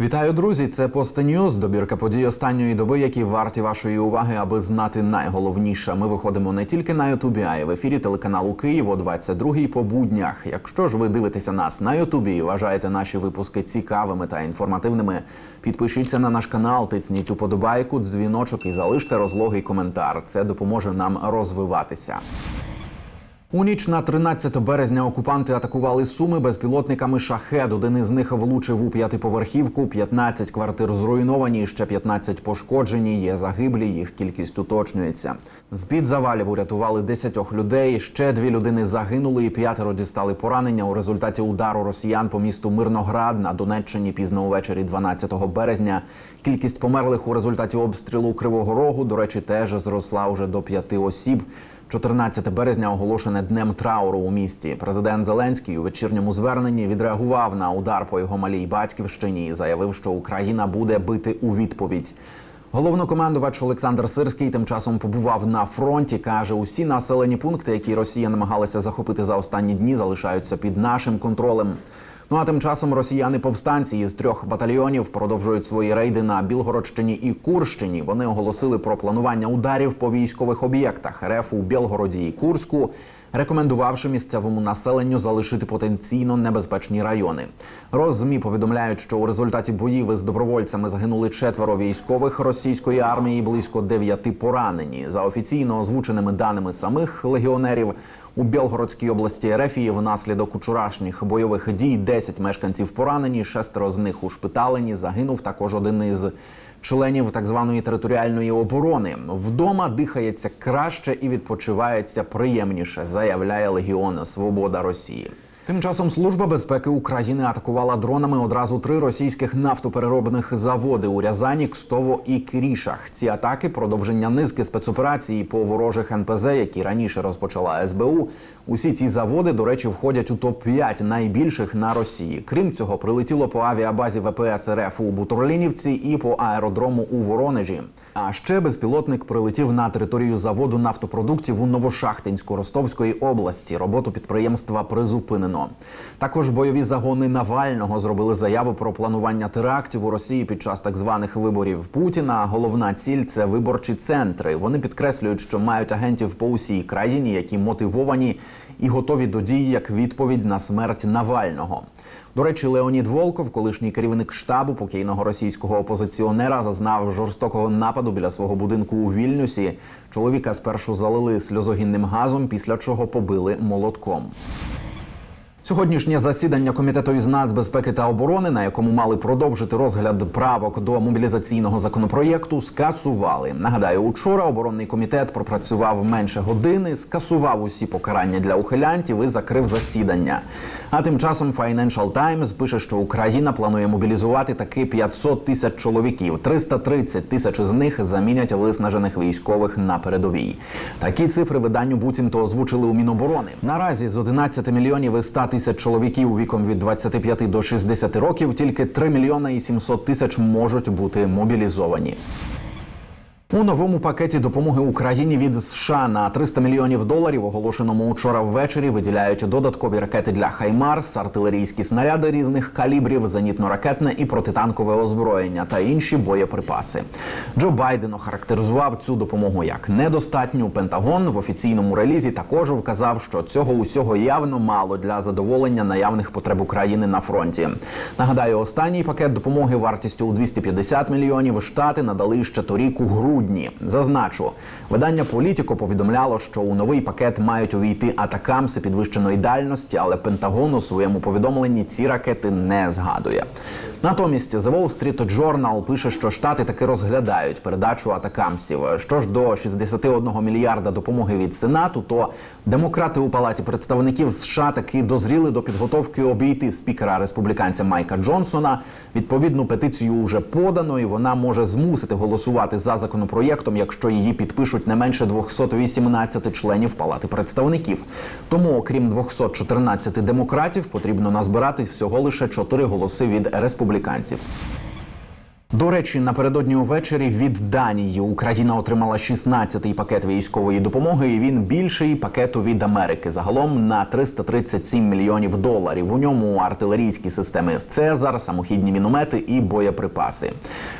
Вітаю, друзі! Це Постеньюз, добірка подій останньої доби, які варті вашої уваги, аби знати найголовніше. Ми виходимо не тільки на Ютубі, а й в ефірі телеканалу Київ о 22-й по буднях. Якщо ж ви дивитеся нас на Ютубі і вважаєте наші випуски цікавими та інформативними, підпишіться на наш канал, тисніть уподобайку, дзвіночок і залиште розлогий коментар. Це допоможе нам розвиватися. У ніч на 13 березня окупанти атакували суми безпілотниками шахед. Один із них влучив у п'ятиповерхівку. 15 квартир зруйновані, ще 15 пошкоджені. Є загиблі. Їх кількість уточнюється. З під завалів урятували 10 людей. Ще дві людини загинули, і п'ятеро дістали поранення у результаті удару росіян по місту Мирноград на Донеччині пізно увечері 12 березня. Кількість померлих у результаті обстрілу Кривого Рогу, до речі, теж зросла уже до п'яти осіб. 14 березня оголошене днем трауру у місті. Президент Зеленський у вечірньому зверненні відреагував на удар по його малій батьківщині і заявив, що Україна буде бити у відповідь. Головнокомандувач Олександр Сирський тим часом побував на фронті. каже, усі населені пункти, які Росія намагалася захопити за останні дні, залишаються під нашим контролем. Ну а тим часом росіяни повстанці із трьох батальйонів продовжують свої рейди на Білгородщині і Курщині. Вони оголосили про планування ударів по військових об'єктах РФ у Білгороді і Курську. Рекомендувавши місцевому населенню залишити потенційно небезпечні райони, Роззмі повідомляють, що у результаті боїв із добровольцями загинули четверо військових російської армії, близько дев'яти поранені. За офіційно озвученими даними самих легіонерів у Білгородській області Рефії внаслідок учорашніх бойових дій 10 мешканців поранені, шестеро з них ушпиталені. Загинув також один із членів так званої територіальної оборони. Вдома дихається краще і відпочивається приємніше, заявляє Легіон Свобода Росії. Тим часом служба безпеки України атакувала дронами одразу три російських нафтопереробних заводи у Рязані, Кстово і Крішах. Ці атаки продовження низки спецоперацій по ворожих НПЗ, які раніше розпочала СБУ. Усі ці заводи, до речі, входять у топ 5 найбільших на Росії. Крім цього, прилетіло по авіабазі ВПС РФ у Бутурлінівці і по аеродрому у Воронежі. А ще безпілотник прилетів на територію заводу нафтопродуктів у Новошахтинську Ростовської області. Роботу підприємства призупинено. Також бойові загони Навального зробили заяву про планування терактів у Росії під час так званих виборів Путіна. Головна ціль це виборчі центри. Вони підкреслюють, що мають агентів по усій країні, які мотивовані і готові до дій як відповідь на смерть Навального. До речі, Леонід Волков, колишній керівник штабу покійного російського опозиціонера, зазнав жорстокого нападу біля свого будинку у Вільнюсі. Чоловіка спершу залили сльозогінним газом, після чого побили молотком. Сьогоднішнє засідання комітету із нацбезпеки та оборони, на якому мали продовжити розгляд правок до мобілізаційного законопроєкту, скасували. Нагадаю, учора оборонний комітет пропрацював менше години, скасував усі покарання для ухилянтів і закрив засідання. А тим часом Financial Times пише, що Україна планує мобілізувати таки 500 тисяч чоловіків. 330 тисяч з них замінять виснажених військових на передовій. Такі цифри виданню буцімто озвучили у Міноборони. Наразі з 11 мільйонів і 100 тисяч чоловіків віком від 25 до 60 років тільки 3 мільйони і 700 тисяч можуть бути мобілізовані. У новому пакеті допомоги Україні від США на 300 мільйонів доларів, оголошеному учора ввечері, виділяють додаткові ракети для Хаймарс, артилерійські снаряди різних калібрів, зенітно-ракетне і протитанкове озброєння та інші боєприпаси. Джо Байден охарактеризував цю допомогу як недостатню. Пентагон в офіційному релізі також вказав, що цього усього явно мало для задоволення наявних потреб України на фронті. Нагадаю, останній пакет допомоги вартістю у 250 мільйонів штати надали ще торік у грудні. Зазначу, видання Політіко повідомляло, що у новий пакет мають увійти атакамси підвищеної дальності, але Пентагон у своєму повідомленні ці ракети не згадує. Натомість The Wall Street Journal пише, що штати таки розглядають передачу атакамсів. Що ж до 61 мільярда допомоги від Сенату, то демократи у палаті представників США таки дозріли до підготовки обійти спікера республіканця Майка Джонсона. Відповідну петицію вже подано, і вона може змусити голосувати за законопроєктом, якщо її підпишуть не менше 218 членів палати представників. Тому, окрім 214 демократів, потрібно назбирати всього лише 4 голоси від республіканців республіканців. До речі, напередодні увечері від Данії Україна отримала 16-й пакет військової допомоги. і Він більший пакету від Америки. Загалом на 337 мільйонів доларів. У ньому артилерійські системи Цезар, самохідні міномети і боєприпаси.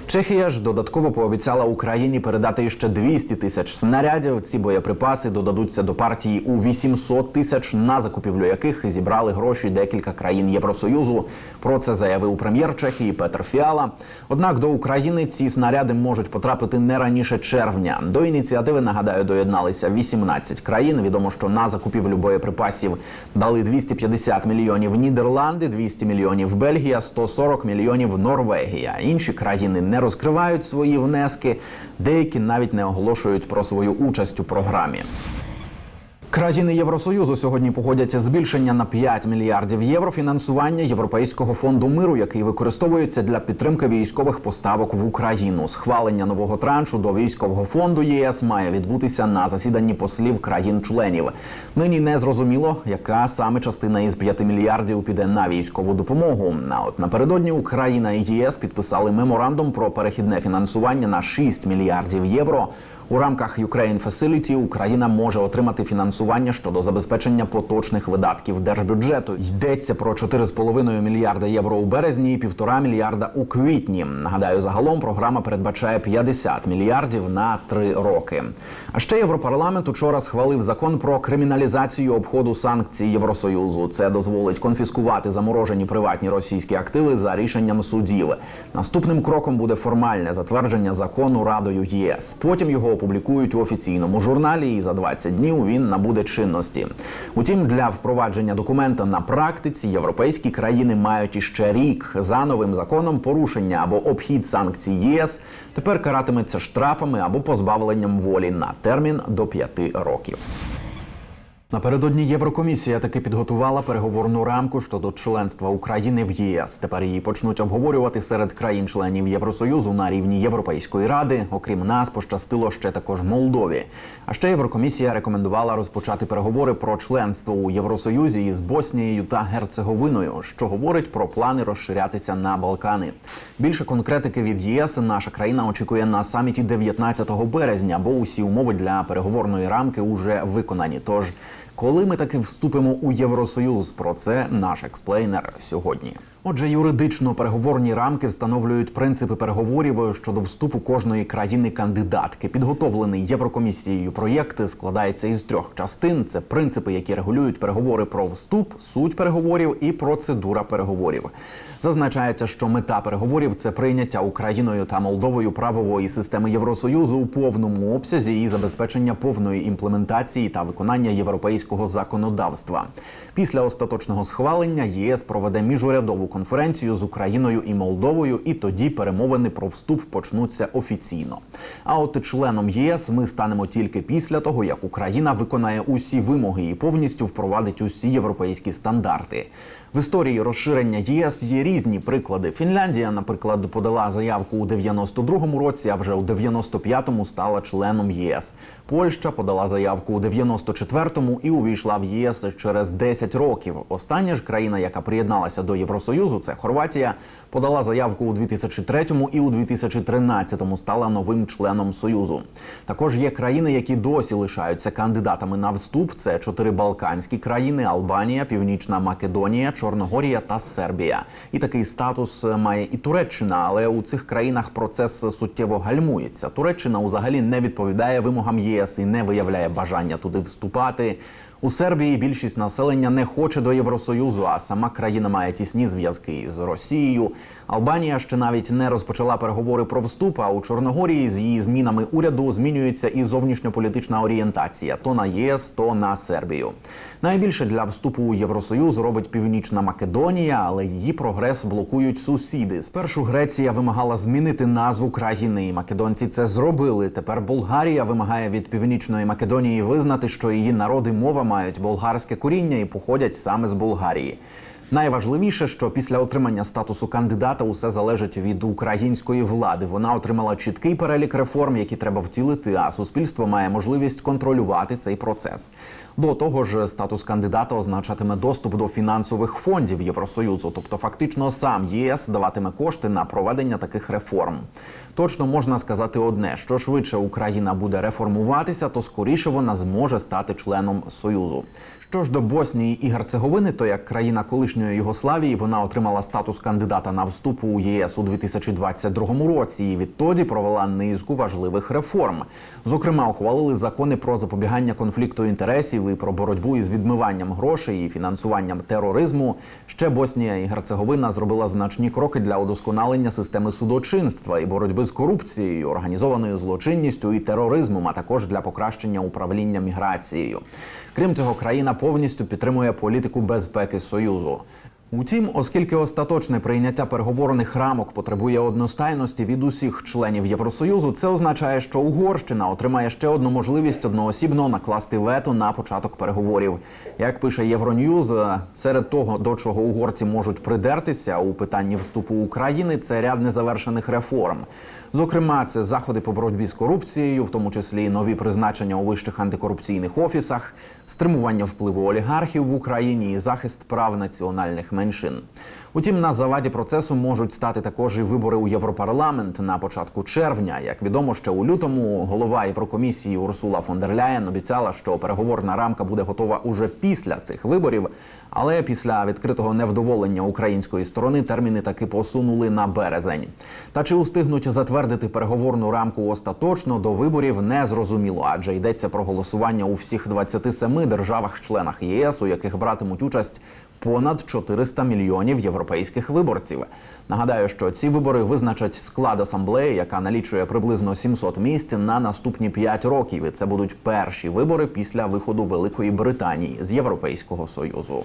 Чехія ж додатково пообіцяла Україні передати ще 200 тисяч снарядів. Ці боєприпаси додадуться до партії у 800 тисяч, на закупівлю яких зібрали гроші декілька країн Євросоюзу. Про це заявив прем'єр Чехії Петр Фіала. Однак до України ці снаряди можуть потрапити не раніше червня. До ініціативи нагадаю доєдналися 18 країн. Відомо, що на закупівлю боєприпасів дали 250 мільйонів Нідерланди, 200 мільйонів Бельгія, 140 мільйонів Норвегія. Інші країни не розкривають свої внески, деякі навіть не оголошують про свою участь у програмі. Країни Євросоюзу сьогодні погодять збільшення на 5 мільярдів євро фінансування Європейського фонду миру, який використовується для підтримки військових поставок в Україну. Схвалення нового траншу до військового фонду ЄС має відбутися на засіданні послів країн-членів. Нині не зрозуміло, яка саме частина із 5 мільярдів піде на військову допомогу. А от напередодні Україна і ЄС підписали меморандум про перехідне фінансування на 6 мільярдів євро. У рамках Ukraine Facility Україна може отримати фінансування щодо забезпечення поточних видатків держбюджету. Йдеться про 4,5 мільярда євро у березні і 1,5 мільярда у квітні. Нагадаю, загалом програма передбачає 50 мільярдів на три роки. А ще Європарламент учора схвалив закон про криміналізацію обходу санкцій Євросоюзу. Це дозволить конфіскувати заморожені приватні російські активи за рішенням судів. Наступним кроком буде формальне затвердження закону Радою ЄС. Потім його опублікують у офіційному журналі, і за 20 днів він набуде чинності. Утім, для впровадження документа на практиці європейські країни мають іще рік. За новим законом порушення або обхід санкцій ЄС тепер каратиметься штрафами або позбавленням волі на термін до 5 років. Напередодні Єврокомісія таки підготувала переговорну рамку щодо членства України в ЄС. Тепер її почнуть обговорювати серед країн-членів Євросоюзу на рівні Європейської ради. Окрім нас, пощастило ще також Молдові. А ще Єврокомісія рекомендувала розпочати переговори про членство у Євросоюзі із Боснією та Герцеговиною, що говорить про плани розширятися на Балкани. Більше конкретики від ЄС наша країна очікує на саміті 19 березня, бо усі умови для переговорної рамки уже виконані. Тож коли ми таки вступимо у Євросоюз, про це наш експлейнер сьогодні. Отже, юридично переговорні рамки встановлюють принципи переговорів щодо вступу кожної країни-кандидатки. Підготовлений Єврокомісією проєкт складається із трьох частин: це принципи, які регулюють переговори про вступ, суть переговорів і процедура переговорів. Зазначається, що мета переговорів це прийняття Україною та Молдовою правової системи Євросоюзу у повному обсязі і забезпечення повної імплементації та виконання європейського законодавства. Після остаточного схвалення ЄС проведе міжурядову конференцію з Україною і Молдовою, і тоді перемовини про вступ почнуться офіційно. А от членом ЄС ми станемо тільки після того, як Україна виконає усі вимоги і повністю впровадить усі європейські стандарти. В історії розширення єС є різні приклади. Фінляндія, наприклад, подала заявку у 92-му році, а вже у 95-му стала членом ЄС. Польща подала заявку у 94-му і увійшла в ЄС через 10 років. Остання ж країна, яка приєдналася до Євросоюзу, це Хорватія, подала заявку у 2003-му і у 2013-му стала новим членом союзу. Також є країни, які досі лишаються кандидатами на вступ. Це чотири балканські країни: Албанія, Північна Македонія, Чорногорія та Сербія. І такий статус має і Туреччина, але у цих країнах процес суттєво гальмується. Туреччина взагалі не відповідає вимогам ЄС і не виявляє бажання туди вступати. У Сербії більшість населення не хоче до Євросоюзу, а сама країна має тісні зв'язки з Росією. Албанія ще навіть не розпочала переговори про вступ. А у Чорногорії з її змінами уряду змінюється і зовнішньополітична орієнтація то на ЄС, то на Сербію. Найбільше для вступу у Євросоюз робить Північна Македонія, але її прогрес блокують сусіди. Спершу Греція вимагала змінити назву країни. і Македонці це зробили. Тепер Болгарія вимагає від Північної Македонії визнати, що її народи мова мають болгарське коріння і походять саме з Болгарії. Найважливіше, що після отримання статусу кандидата усе залежить від української влади. Вона отримала чіткий перелік реформ, які треба втілити. А суспільство має можливість контролювати цей процес. До того ж, статус кандидата означатиме доступ до фінансових фондів Євросоюзу, тобто фактично сам ЄС даватиме кошти на проведення таких реформ. Точно можна сказати одне: що швидше Україна буде реформуватися, то скоріше вона зможе стати членом Союзу. Що ж до Боснії і Герцеговини, то як країна колишньої Югославії вона отримала статус кандидата на вступ у ЄС у 2022 році. І відтоді провела низку важливих реформ. Зокрема, ухвалили закони про запобігання конфлікту інтересів і про боротьбу із відмиванням грошей і фінансуванням тероризму. Ще Боснія і Герцеговина зробила значні кроки для удосконалення системи судочинства і боротьби з корупцією, організованою злочинністю і тероризмом, а також для покращення управління міграцією. Крім цього, країна повністю підтримує політику безпеки Союзу. Утім, оскільки остаточне прийняття переговорних рамок потребує одностайності від усіх членів Євросоюзу, це означає, що Угорщина отримає ще одну можливість одноосібно накласти вето на початок переговорів. Як пише Євроньюз, серед того, до чого угорці можуть придертися у питанні вступу України, це ряд незавершених реформ. Зокрема, це заходи по боротьбі з корупцією, в тому числі нові призначення у вищих антикорупційних офісах, стримування впливу олігархів в Україні і захист прав національних меншин. Утім, на заваді процесу можуть стати також і вибори у Європарламент на початку червня. Як відомо, ще у лютому голова Єврокомісії Урсула фон дер Ляєн обіцяла, що переговорна рамка буде готова уже після цих виборів. Але після відкритого невдоволення української сторони терміни таки посунули на березень. Та чи устигнуть затвердити переговорну рамку остаточно до виборів не зрозуміло, адже йдеться про голосування у всіх 27 державах-членах ЄС, у яких братимуть участь понад 400 мільйонів європейських виборців. Нагадаю, що ці вибори визначать склад асамблеї, яка налічує приблизно 700 місць на наступні 5 років. І це будуть перші вибори після виходу Великої Британії з Європейського союзу.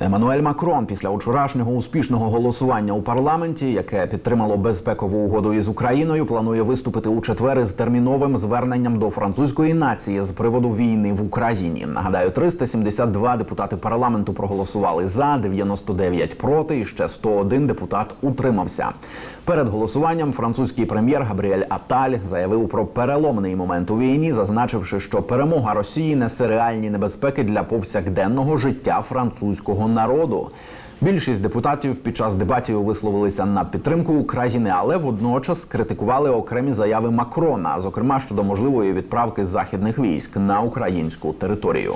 Еммануель Макрон після вчорашнього успішного голосування у парламенті, яке підтримало безпекову угоду із Україною, планує виступити у четвер із терміновим зверненням до французької нації з приводу війни в Україні. Нагадаю, 372 депутати парламенту проголосували за, 99 проти, і ще 101 депутат утримався. Перед голосуванням французький прем'єр Габріель Аталь заявив про переломний момент у війні, зазначивши, що перемога Росії несе реальні небезпеки для повсякденного життя французького народу. Більшість депутатів під час дебатів висловилися на підтримку України, але водночас критикували окремі заяви Макрона, зокрема щодо можливої відправки західних військ на українську територію.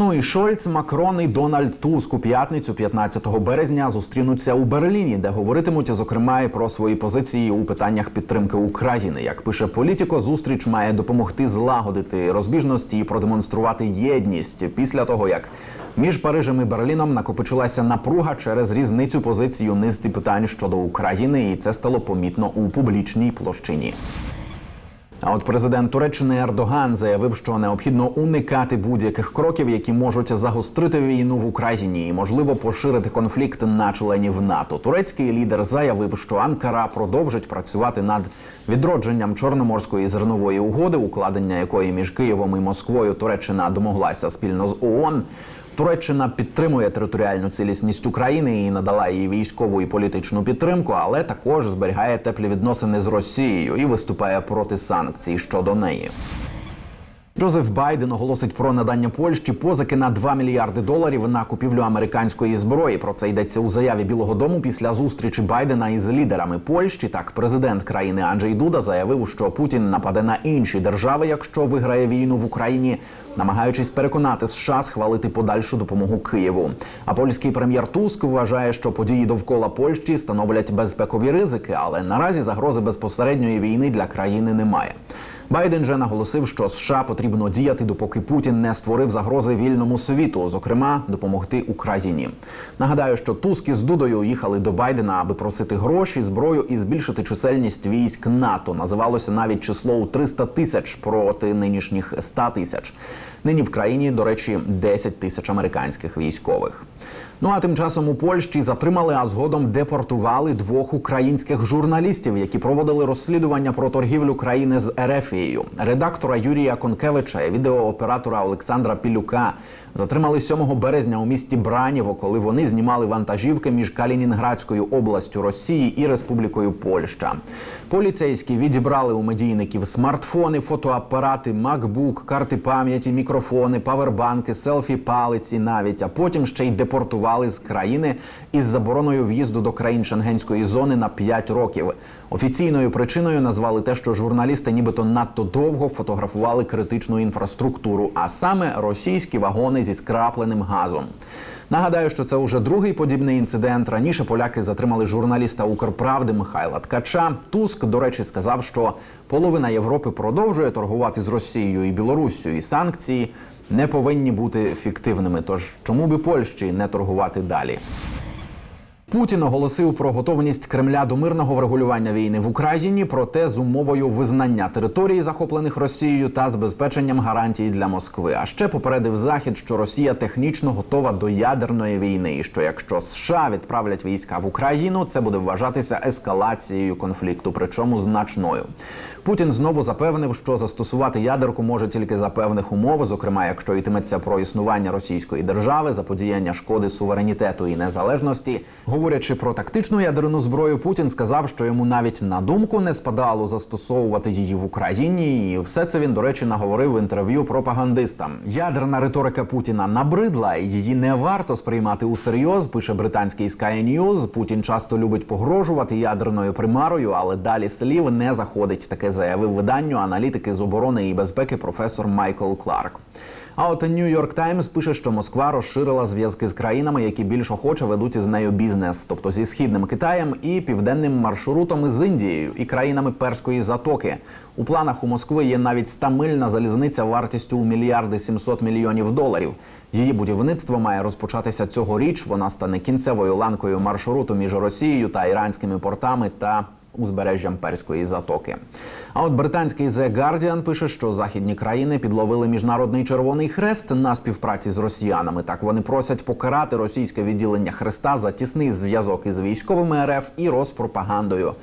Ну і Шольц, Макрон і Дональд Туск у п'ятницю, 15 березня, зустрінуться у Берліні, де говоритимуть зокрема і про свої позиції у питаннях підтримки України. Як пише політико, зустріч має допомогти злагодити розбіжності і продемонструвати єдність після того, як між Парижем і Берліном накопичилася напруга через різницю позицій у низці питань щодо України, і це стало помітно у публічній площині. А от президент Туреччини Ердоган заявив, що необхідно уникати будь-яких кроків, які можуть загострити війну в Україні і можливо поширити конфлікт на членів НАТО. Турецький лідер заявив, що Анкара продовжить працювати над відродженням чорноморської зернової угоди, укладення якої між Києвом і Москвою Туреччина домоглася спільно з ООН. Туреччина підтримує територіальну цілісність України і надала їй військову і політичну підтримку, але також зберігає теплі відносини з Росією і виступає проти санкцій щодо неї. Джозеф Байден оголосить про надання Польщі позики на 2 мільярди доларів на купівлю американської зброї. Про це йдеться у заяві Білого Дому після зустрічі Байдена із лідерами Польщі. Так, президент країни Анджей Дуда заявив, що Путін нападе на інші держави, якщо виграє війну в Україні, намагаючись переконати США схвалити подальшу допомогу Києву. А польський прем'єр Туск вважає, що події довкола Польщі становлять безпекові ризики, але наразі загрози безпосередньої війни для країни немає. Байден же наголосив, що США потрібно діяти, допоки Путін не створив загрози вільному світу, зокрема допомогти Україні. Нагадаю, що Туск із Дудою їхали до Байдена, аби просити гроші, зброю і збільшити чисельність військ НАТО. Називалося навіть число у 300 тисяч проти нинішніх 100 тисяч. Нині в країні, до речі, 10 тисяч американських військових. Ну а тим часом у Польщі затримали, а згодом депортували двох українських журналістів, які проводили розслідування про торгівлю країни з Ерефією. Редактора Юрія Конкевича і відеооператора Олександра Пілюка затримали 7 березня у місті Браніво, коли вони знімали вантажівки між Калінінградською областю Росії і Республікою Польща. Поліцейські відібрали у медійників смартфони, фотоапарати, макбук, карти пам'яті, мікрофони, павербанки, селфі, палиці навіть, а потім ще й депортували з країни із забороною в'їзду до країн Шенгенської зони на 5 років. Офіційною причиною назвали те, що журналісти нібито надто довго фотографували критичну інфраструктуру, а саме російські вагони зі скрапленим газом. Нагадаю, що це уже другий подібний інцидент. Раніше поляки затримали журналіста Укрправди Михайла Ткача. Туск, до речі, сказав, що половина Європи продовжує торгувати з Росією і Білоруссю, і санкції не повинні бути фіктивними. Тож чому би Польщі не торгувати далі? Путін оголосив про готовність Кремля до мирного врегулювання війни в Україні, проте з умовою визнання територій, захоплених Росією, та забезпеченням гарантій для Москви. А ще попередив Захід, що Росія технічно готова до ядерної війни, і що якщо США відправлять війська в Україну, це буде вважатися ескалацією конфлікту, причому значною. Путін знову запевнив, що застосувати ядерку може тільки за певних умов, зокрема, якщо йтиметься про існування російської держави, заподіяння шкоди суверенітету і незалежності. Говорячи про тактичну ядерну зброю, Путін сказав, що йому навіть на думку не спадало застосовувати її в Україні, і все це він, до речі, наговорив в інтерв'ю пропагандистам. Ядерна риторика Путіна набридла, і її не варто сприймати усерйоз. Пише британський Sky News. Путін часто любить погрожувати ядерною примарою, але далі слів не заходить. Таке заявив виданню аналітики з оборони і безпеки професор Майкл Кларк. А от New York Times пише, що Москва розширила зв'язки з країнами, які більш охоче ведуть із нею бізнес, тобто зі східним Китаєм і південним маршрутом із Індією і країнами Перської затоки. У планах у Москви є навіть стамильна залізниця вартістю у мільярди 700 мільйонів доларів. Її будівництво має розпочатися цьогоріч. Вона стане кінцевою ланкою маршруту між Росією та іранськими портами та узбережжям Перської затоки. А от британський The Guardian пише, що західні країни підловили міжнародний червоний хрест на співпраці з росіянами. Так вони просять покарати російське відділення хреста за тісний зв'язок із військовими РФ і розпропагандою.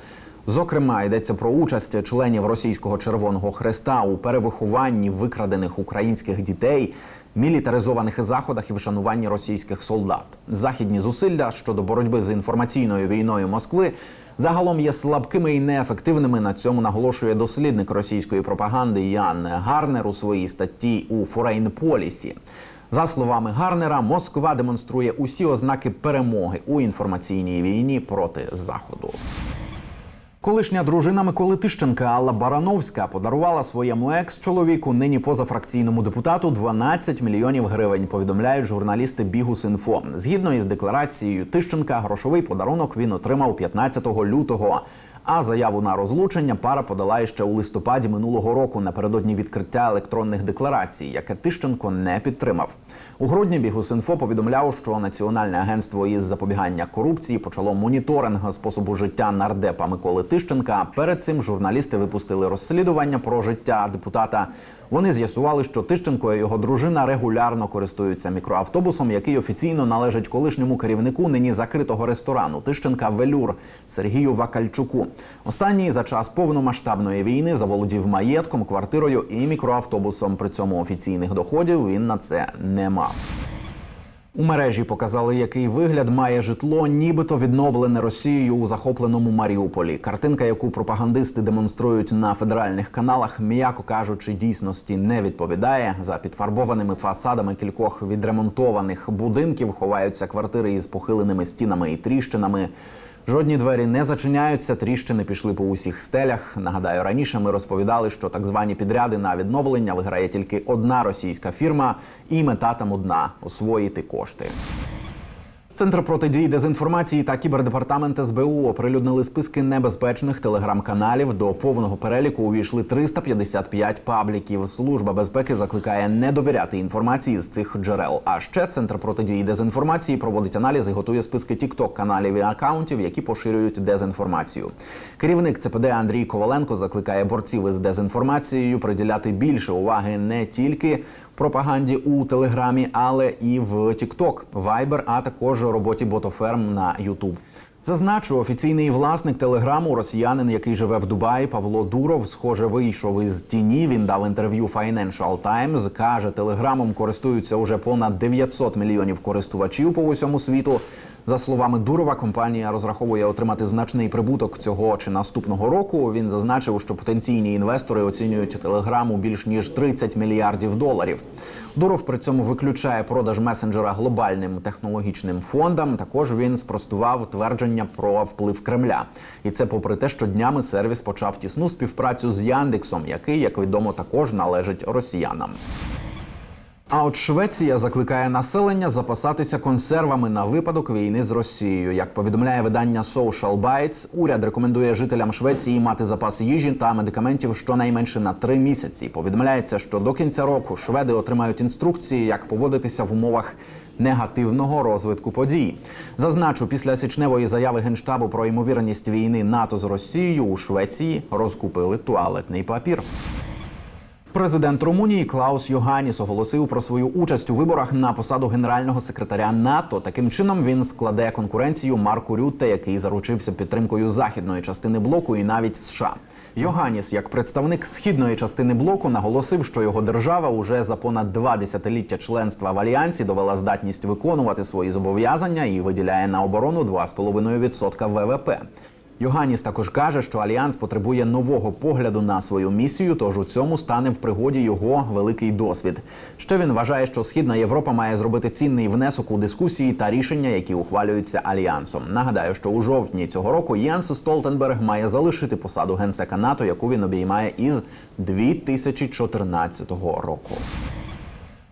Зокрема, йдеться про участь членів російського червоного хреста у перевихованні викрадених українських дітей, мілітаризованих заходах і вшануванні російських солдат. Західні зусилля щодо боротьби з інформаційною війною Москви загалом є слабкими і неефективними. На цьому наголошує дослідник російської пропаганди Ян Гарнер у своїй статті у Foreign Policy. За словами Гарнера, Москва демонструє усі ознаки перемоги у інформаційній війні проти заходу. Колишня дружина Миколи Тищенка Алла Барановська подарувала своєму екс-чоловіку, нині позафракційному депутату, 12 мільйонів гривень. Повідомляють журналісти Бігус.Інфо. Згідно із декларацією Тищенка, грошовий подарунок він отримав 15 лютого. А заяву на розлучення пара подала ще у листопаді минулого року напередодні відкриття електронних декларацій, яке Тищенко не підтримав. У грудні Бігусинфо повідомляв, що Національне агентство із запобігання корупції почало моніторинг способу життя нардепа Миколи Тищенка. Перед цим журналісти випустили розслідування про життя депутата. Вони з'ясували, що Тищенко і його дружина регулярно користуються мікроавтобусом, який офіційно належить колишньому керівнику нині закритого ресторану Тищенка Велюр Сергію Вакальчуку. Останній за час повномасштабної війни заволодів маєтком, квартирою і мікроавтобусом. При цьому офіційних доходів він на це не мав. У мережі показали, який вигляд має житло, нібито відновлене Росією у захопленому Маріуполі. Картинка, яку пропагандисти демонструють на федеральних каналах, м'яко кажучи, дійсності не відповідає. За підфарбованими фасадами кількох відремонтованих будинків ховаються квартири із похиленими стінами і тріщинами. Жодні двері не зачиняються, тріщини пішли по усіх стелях. Нагадаю, раніше ми розповідали, що так звані підряди на відновлення виграє тільки одна російська фірма, і мета там одна освоїти кошти. Центр протидії дезінформації та кібердепартамент СБУ оприлюднили списки небезпечних телеграм-каналів. До повного переліку увійшли 355 пабліків. Служба безпеки закликає не довіряти інформації з цих джерел. А ще центр протидії дезінформації проводить аналіз і готує списки тікток каналів і акаунтів, які поширюють дезінформацію. Керівник ЦПД Андрій Коваленко закликає борців із дезінформацією приділяти більше уваги не тільки пропаганді у Телеграмі, але і в TikTok, Viber, а також роботі ботоферм на YouTube. Зазначу, офіційний власник телеграму, росіянин, який живе в Дубаї, Павло Дуров, схоже, вийшов із тіні. Він дав інтерв'ю Financial Times, каже, телеграмом користуються уже понад 900 мільйонів користувачів по усьому світу. За словами Дурова, компанія розраховує отримати значний прибуток цього чи наступного року. Він зазначив, що потенційні інвестори оцінюють телеграму більш ніж 30 мільярдів доларів. Дуров при цьому виключає продаж месенджера глобальним технологічним фондам. Також він спростував твердження про вплив Кремля, і це попри те, що днями сервіс почав тісну співпрацю з Яндексом, який, як відомо, також належить росіянам. А от Швеція закликає населення запасатися консервами на випадок війни з Росією. Як повідомляє видання Social Bites, уряд рекомендує жителям Швеції мати запаси їжі та медикаментів щонайменше на три місяці. Повідомляється, що до кінця року шведи отримають інструкції, як поводитися в умовах. Негативного розвитку подій зазначу після січневої заяви генштабу про ймовірність війни НАТО з Росією у Швеції розкупили туалетний папір. Президент Румунії Клаус Йоганіс оголосив про свою участь у виборах на посаду генерального секретаря НАТО. Таким чином він складе конкуренцію Марку Рютте, який заручився підтримкою західної частини блоку і навіть США. Йоганіс, як представник східної частини блоку, наголосив, що його держава уже за понад два десятиліття членства в альянсі довела здатність виконувати свої зобов'язання і виділяє на оборону 2,5% ВВП. Йоганіс також каже, що альянс потребує нового погляду на свою місію, тож у цьому стане в пригоді його великий досвід. Ще він вважає, що Східна Європа має зробити цінний внесок у дискусії та рішення, які ухвалюються альянсом. Нагадаю, що у жовтні цього року Єнс Столтенберг має залишити посаду генсека НАТО, яку він обіймає із 2014 року.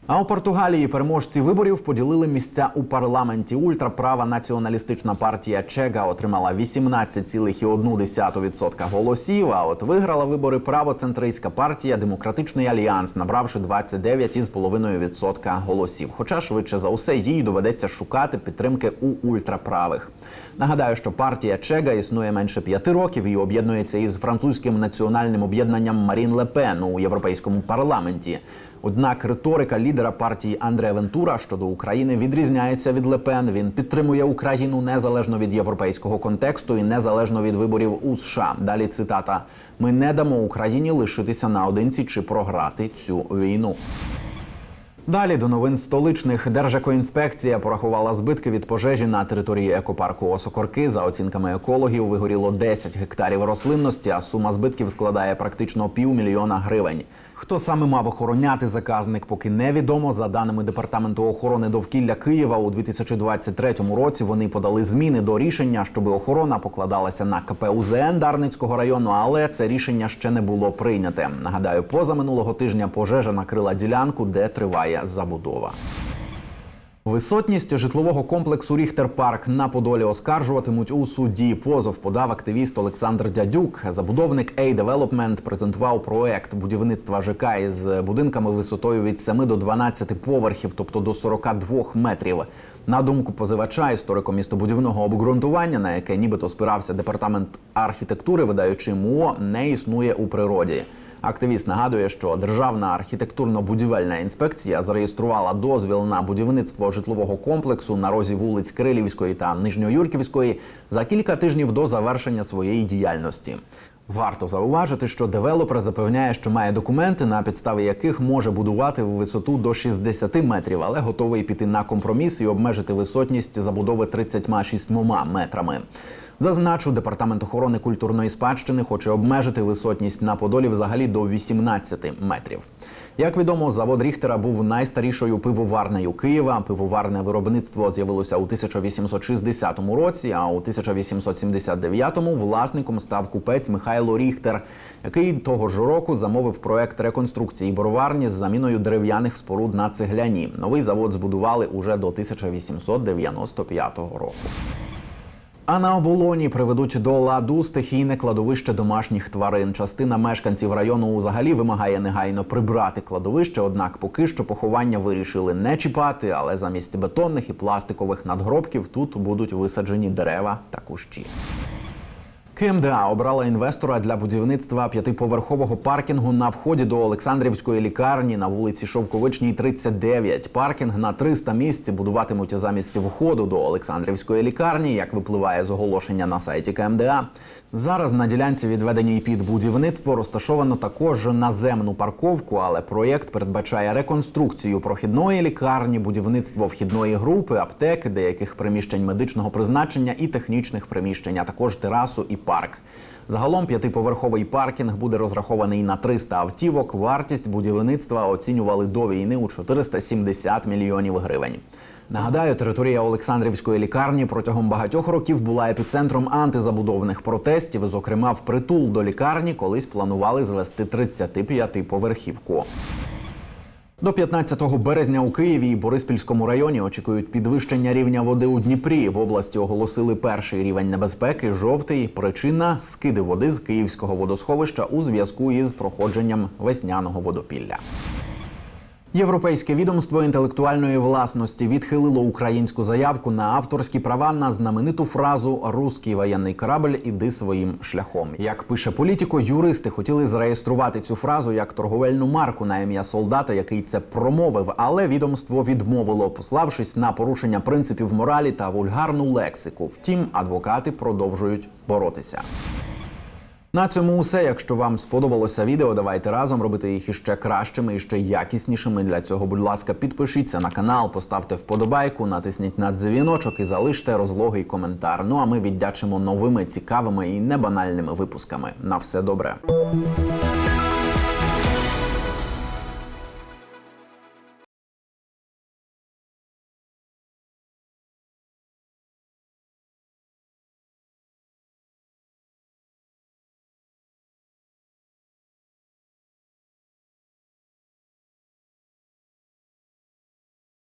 А у Португалії переможці виборів поділили місця у парламенті. Ультраправа націоналістична партія Чега отримала 18,1% голосів. А от виграла вибори правоцентристська партія Демократичний альянс, набравши 29,5% голосів. Хоча швидше за усе їй доведеться шукати підтримки у ультраправих. Нагадаю, що партія Чега існує менше п'яти років і об'єднується із французьким національним об'єднанням Марін Лепен у європейському парламенті. Однак риторика лідера партії Андрея Вентура щодо України відрізняється від Лепен. Він підтримує Україну незалежно від європейського контексту і незалежно від виборів у США. Далі цитата: Ми не дамо Україні лишитися наодинці чи програти цю війну. Далі до новин столичних Держекоінспекція порахувала збитки від пожежі на території екопарку Осокорки. За оцінками екологів, вигоріло 10 гектарів рослинності, а сума збитків складає практично півмільйона гривень. Хто саме мав охороняти заказник, поки невідомо. За даними департаменту охорони довкілля Києва, у 2023 році вони подали зміни до рішення, щоб охорона покладалася на КП УЗН Дарницького району, але це рішення ще не було прийняте. Нагадаю, поза минулого тижня пожежа накрила ділянку, де триває забудова. Висотність житлового комплексу Ріхтер Парк на Подолі оскаржуватимуть у суді. Позов подав активіст Олександр Дядюк. Забудовник A Development презентував проект будівництва ЖК із будинками висотою від 7 до 12 поверхів, тобто до 42 метрів. На думку позивача, історико-містобудівного обґрунтування, на яке нібито спирався департамент архітектури, видаючи МУО, не існує у природі. Активіст нагадує, що Державна архітектурно-будівельна інспекція зареєструвала дозвіл на будівництво житлового комплексу на розі вулиць Кирилівської та Нижньоюрківської за кілька тижнів до завершення своєї діяльності. Варто зауважити, що девелопер запевняє, що має документи, на підставі яких може будувати в висоту до 60 метрів, але готовий піти на компроміс і обмежити висотність забудови 36 метрами. Зазначу, департамент охорони культурної спадщини хоче обмежити висотність на Подолі взагалі до 18 метрів. Як відомо, завод Ріхтера був найстарішою пивоварнею Києва. Пивоварне виробництво з'явилося у 1860 році, а у 1879-му власником став купець Михайло Ріхтер, який того ж року замовив проект реконструкції бороварні з заміною дерев'яних споруд на цегляні. Новий завод збудували уже до 1895 року. А на оболоні приведуть до ладу стихійне кладовище домашніх тварин. Частина мешканців району взагалі вимагає негайно прибрати кладовище. Однак, поки що поховання вирішили не чіпати, але замість бетонних і пластикових надгробків тут будуть висаджені дерева та кущі. КМДА обрала інвестора для будівництва п'ятиповерхового паркінгу на вході до Олександрівської лікарні на вулиці Шовковичній, 39. Паркінг на 300 місць будуватимуть замість входу до Олександрівської лікарні, як випливає з оголошення на сайті КМДА. Зараз на ділянці, відведеній під будівництво, розташовано також наземну парковку, але проєкт передбачає реконструкцію прохідної лікарні, будівництво вхідної групи, аптеки, деяких приміщень медичного призначення і технічних приміщень, а також терасу і парк. Загалом п'ятиповерховий паркінг буде розрахований на 300 автівок. Вартість будівництва оцінювали до війни у 470 мільйонів гривень. Нагадаю, територія Олександрівської лікарні протягом багатьох років була епіцентром антизабудовних протестів. Зокрема, в притул до лікарні колись планували звести 35-поверхівку. До 15 березня у Києві і Бориспільському районі очікують підвищення рівня води у Дніпрі. В області оголосили перший рівень небезпеки жовтий. Причина скиди води з київського водосховища у зв'язку із проходженням весняного водопілля. Європейське відомство інтелектуальної власності відхилило українську заявку на авторські права на знамениту фразу Руський воєнний корабль іди своїм шляхом. Як пише політико, юристи хотіли зареєструвати цю фразу як торговельну марку на ім'я солдата, який це промовив, але відомство відмовило, пославшись на порушення принципів моралі та вульгарну лексику. Втім, адвокати продовжують боротися. На цьому усе. Якщо вам сподобалося відео, давайте разом робити їх іще кращими і ще якіснішими. Для цього, будь ласка, підпишіться на канал, поставте вподобайку, натисніть на дзвіночок і залиште розлогий коментар. Ну а ми віддячимо новими цікавими і небанальними випусками. На все добре.